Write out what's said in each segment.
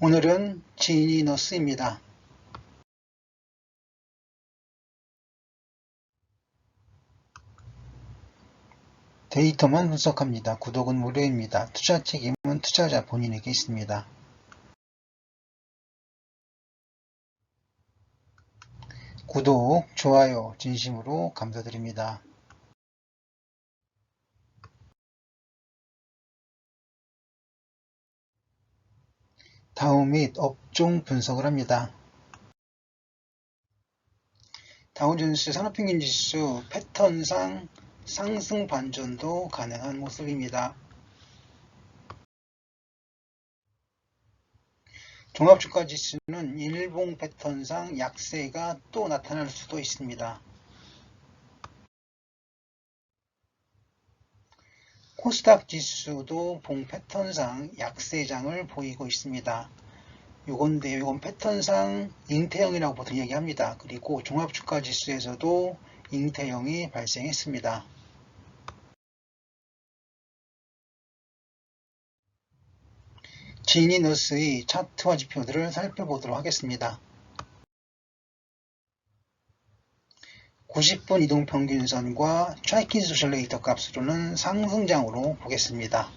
오늘은 지니너스입니다. 데이터만 분석합니다. 구독은 무료입니다. 투자 책임은 투자자 본인에게 있습니다. 구독, 좋아요 진심으로 감사드립니다. 다우 및 업종 분석을 합니다. 다우존스 산업평균지수 패턴상 상승 반전도 가능한 모습입니다. 종합주가 지수는 일봉 패턴상 약세가 또 나타날 수도 있습니다. 코스닥 지수도 봉 패턴상 약세장을 보이고 있습니다. 요건데 요건 패턴상 잉태형이라고 보통 얘기합니다. 그리고 종합주가 지수에서도 잉태형이 발생했습니다. 지니너스의 차트와 지표들을 살펴보도록 하겠습니다. 90분 이동 평균선과 트라이킨 소셜레이터 값으로는 상승장으로 보겠습니다.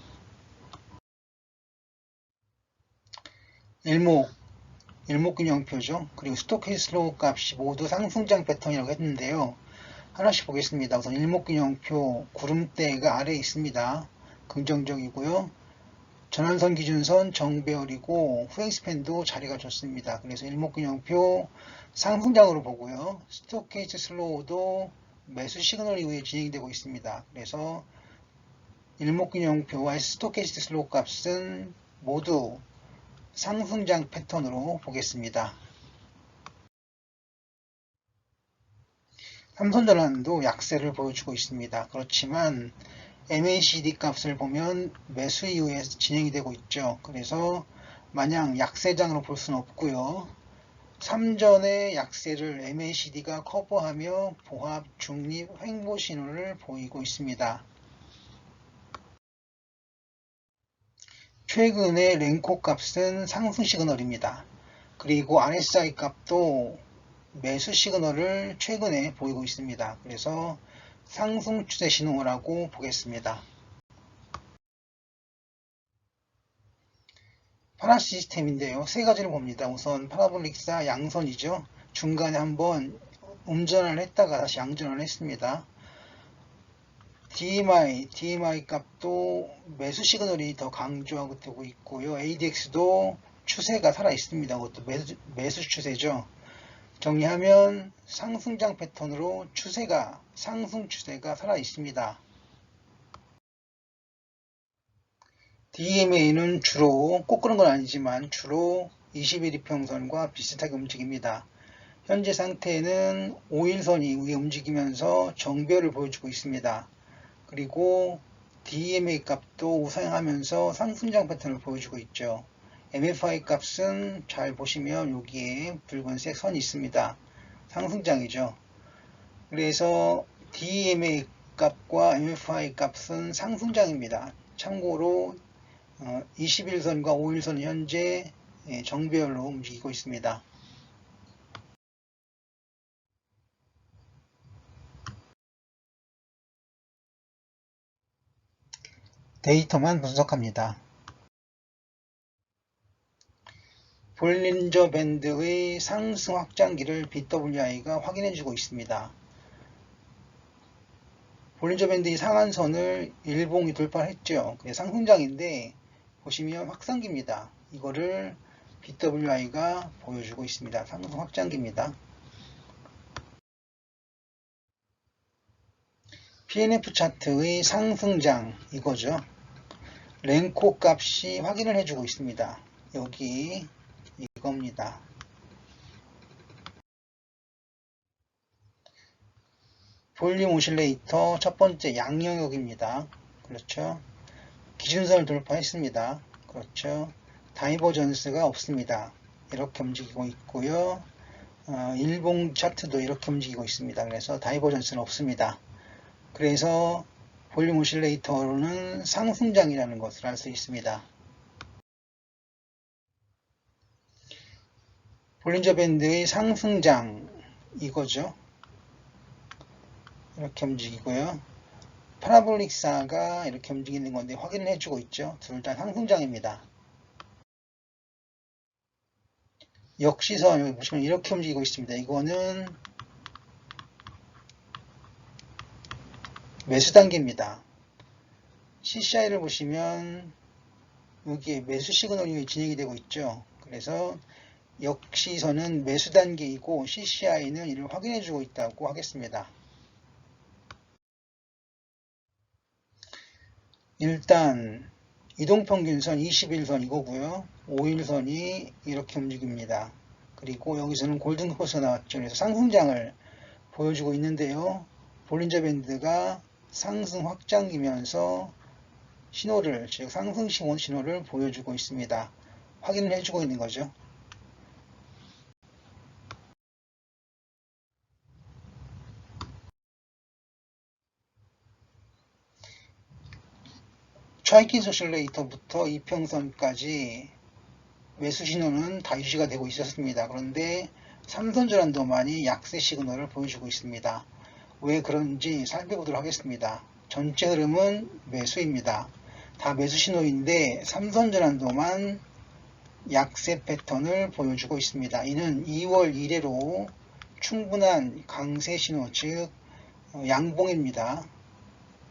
일목, 일목균형표죠. 그리고 스토케스로 값이 모두 상승장 패턴이라고 했는데요. 하나씩 보겠습니다. 우선 일목균형표 구름대가 아래에 있습니다. 긍정적이고요. 전환선 기준선 정배열이고 후행스팬도 자리가 좋습니다. 그래서 일목균형표 상승장으로 보고요. 스토케이스 슬로우도 매수 시그널 이후에 진행되고 있습니다. 그래서 일목균형표와 스토케이스 슬로우 값은 모두 상승장 패턴으로 보겠습니다. 삼선전환도 약세를 보여주고 있습니다. 그렇지만 MACD 값을 보면 매수 이후에 진행이 되고 있죠. 그래서 마냥 약세장으로 볼 수는 없고요. 3전의 약세를 MACD가 커버하며 보합, 중립, 횡보 신호를 보이고 있습니다. 최근의 랭코 값은 상승 시그널입니다. 그리고 RSI 값도 매수 시그널을 최근에 보이고 있습니다. 그래서 상승 추세 신호라고 보겠습니다. 파라 시스템인데요. 세 가지를 봅니다. 우선 파라볼릭사 양선이죠. 중간에 한번 음전을 했다가 다시 양전을 했습니다. DMI, DMI 값도 매수 시그널이 더 강조하고 되고 있고요. ADX도 추세가 살아 있습니다. 그것도 매수, 매수 추세죠. 정리하면 상승장 패턴으로 추세가 상승 추세가 살아 있습니다. DMA는 주로 꼭 그런 건 아니지만 주로 21 이평선과 비슷하게 움직입니다. 현재 상태는 5일선이 위에 움직이면서 정배를 보여주고 있습니다. 그리고 DMA 값도 우상하면서 상승장 패턴을 보여주고 있죠. MFI 값은 잘 보시면 여기에 붉은색 선이 있습니다. 상승장이죠. 그래서 DMA 값과 MFI 값은 상승장입니다. 참고로 21선과 어, 5일선 현재 예, 정배열로 움직이고 있습니다. 데이터만 분석합니다. 볼린저 밴드의 상승 확장기를 BWI가 확인해주고 있습니다. 볼린저 밴드의 상한선을 일봉이 돌파했죠. 상승장인데 보시면 확산기입니다. 이거를 BWI가 보여주고 있습니다. 상승 확장기입니다. PNF 차트의 상승장 이거죠. 랭코 값이 확인을 해주고 있습니다. 여기 이겁니다. 볼륨 오실레이터 첫 번째 양영역입니다. 그렇죠. 기준선을 돌파했습니다. 그렇죠. 다이버전스가 없습니다. 이렇게 움직이고 있고요. 어, 일봉 차트도 이렇게 움직이고 있습니다. 그래서 다이버전스는 없습니다. 그래서 볼륨 오실레이터로는 상승장이라는 것을 알 수 있습니다. 볼린저 밴드의 상승장 이거죠. 이렇게 움직이고요. 파라볼릭사가 이렇게 움직이는 건데 확인을 해주고 있죠. 둘 다 상승장입니다. 역시선 여기 보시면 이렇게 움직이고 있습니다. 이거는 매수 단계입니다. CCI를 보시면 여기에 매수 시그널이 진행이 되고 있죠. 그래서 역시선은 매수 단계이고 CCI는 이를 확인해 주고 있다고 하겠습니다. 일단 이동평균선 21선 이거고요. 5일선이 이렇게 움직입니다. 그리고 여기서는 골든호스 나왔죠. 그래서 상승장을 보여주고 있는데요. 볼린저 밴드가 상승 확장이면서 신호를, 즉 상승 신호, 신호를 보여주고 있습니다. 확인을 해주고 있는 거죠. 트라이킨 소실레이터부터 이평선까지 매수 신호는 다 유지가 되고 있었습니다. 그런데 삼선 전환도만이 약세 시그널을 보여주고 있습니다. 왜 그런지 살펴보도록 하겠습니다. 전체 흐름은 매수입니다. 다 매수 신호인데 삼선 전환도만 약세 패턴을 보여주고 있습니다. 이는 2월 1회로 충분한 강세 신호, 즉 양봉입니다.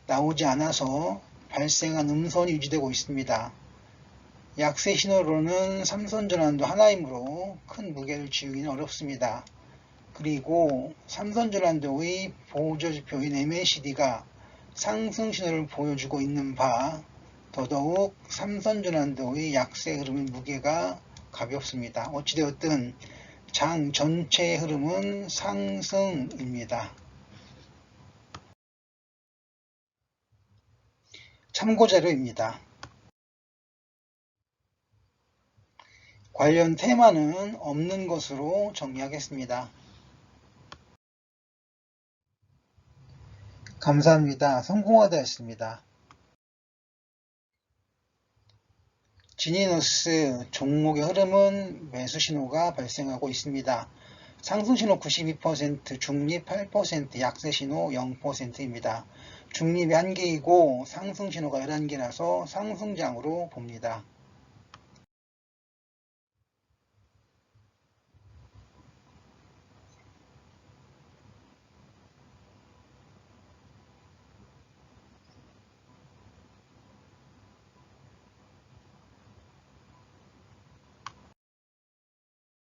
나오지 않아서 발생한 음선이 유지되고 있습니다. 약세 신호로는 삼선 전환도 하나이므로 큰 무게를 지우기는 어렵습니다. 그리고 삼선 전환도의 보조지표인 MACD가 상승 신호를 보여주고 있는 바 더더욱 삼선 전환도의 약세 흐름의 무게가 가볍습니다. 어찌되었든 장 전체의 흐름은 상승입니다. 참고자료입니다. 관련 테마는 없는 것으로 정리하겠습니다. 감사합니다. 성공하다였습니다. 지니너스 종목의 흐름은 매수 신호가 발생하고 있습니다. 상승 신호 92%, 중립 8%, 약세 신호 0%입니다. 중립이 1개이고 상승 신호가 11개라서 상승장으로 봅니다.